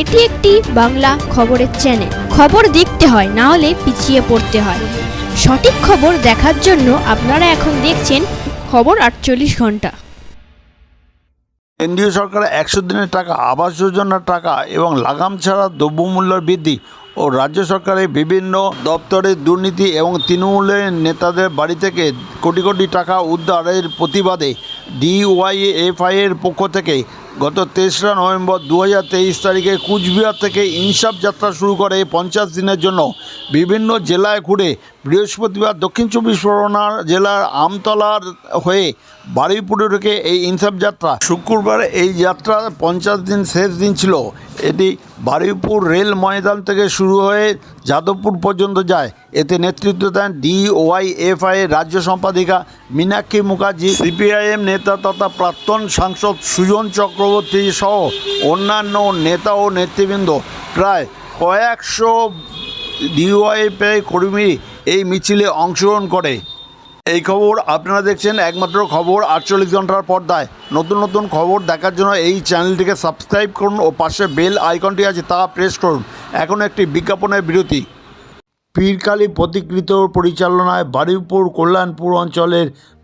এটি একটি বাংলা খবরের চ্যানেল খবর দেখতে হয়, না হলে পিছিয়ে পড়তে হয়। সঠিক খবর দেখার জন্য আপনারা এখন দেখছেন খবর আটচল্লিশ ঘণ্টা। কেন্দ্রীয় সরকারের একশো দিনের টাকা, আবাস যোজনার টাকা এবং লাগাম ছাড়া দ্রব্যমূল্যের বৃদ্ধি ও রাজ্য সরকারের বিভিন্ন দপ্তরের দুর্নীতি এবং তৃণমূলের নেতাদের বাড়ি থেকে কোটি কোটি টাকা উদ্ধারের প্রতিবাদে ডিওয়াইএফআই এর পক্ষ থেকে গত তেসরা নভেম্বর দু হাজার তেইশ তারিখে কুচবিহার থেকে ইনসাফ যাত্রা শুরু করে পঞ্চাশ দিনের জন্য। বিভিন্ন জেলায় ঘুরে বৃহস্পতিবার দক্ষিণ চব্বিশ পরগনার জেলার আমতলার হয়ে বারুইপুরে ঢুকে এই ইনসাফ যাত্রা। শুক্রবার এই যাত্রা পঞ্চাশ দিন শেষ দিন ছিল। এটি বারুইপুর রেল ময়দান থেকে শুরু হয়ে যাদবপুর পর্যন্ত যায়। এতে নেতৃত্ব দেন ডিওয়াইএফআই রাজ্য সম্পাদিকা মীনাক্ষী মুখার্জি, সিপিআইএম নেতা তথা প্রাক্তন সাংসদ সুজন চক্রবর্তী সহ অন্যান্য নেতা ও নেতৃবৃন্দ। প্রায় কয়েকশো ডিওয়াইএফআই কর্মী এই মিছিলে অংশগ্রহণ করে। এই খবর আপনারা দেখছেন একমাত্র খবর আটচল্লিশ ঘণ্টার পর্দায়। নতুন নতুন খবর দেখার জন্য এই চ্যানেলটিকে সাবস্ক্রাইব করুন ও পাশে বেল আইকনটি আছে তা প্রেস করুন। এখন একটি বিজ্ঞাপনের বিরতি। পীরকালী প্রতিকৃত পরিচালনায় বারুইপুর কল্যাণপুর অঞ্চলের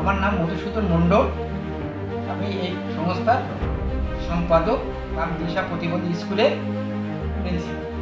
আমার নাম মধুসূদন মণ্ডল। আমি এই সংস্থার সম্পাদক আর দিশা প্রতিবন্ধী স্কুলের প্রিন্সিপাল।